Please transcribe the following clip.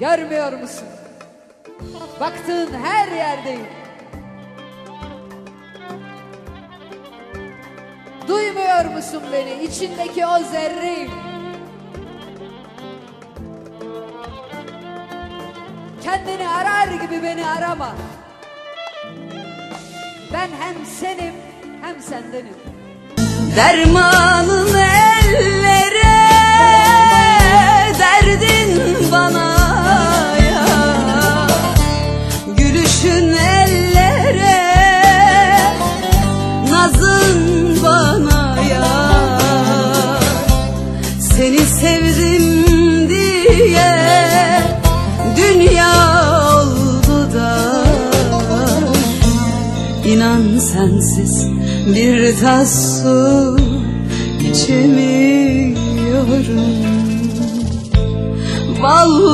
Görmüyor musun? Baktığın her yerdeyim. Duymuyor musun beni? İçindeki o zerreyi. Kendini arar gibi beni arama. Ben hem senim hem sendenim. Dermanın Nazın bana ya Seni sevdim diye Dünya oldu da. İnan sensiz bir tas su içemiyorum. Vallahi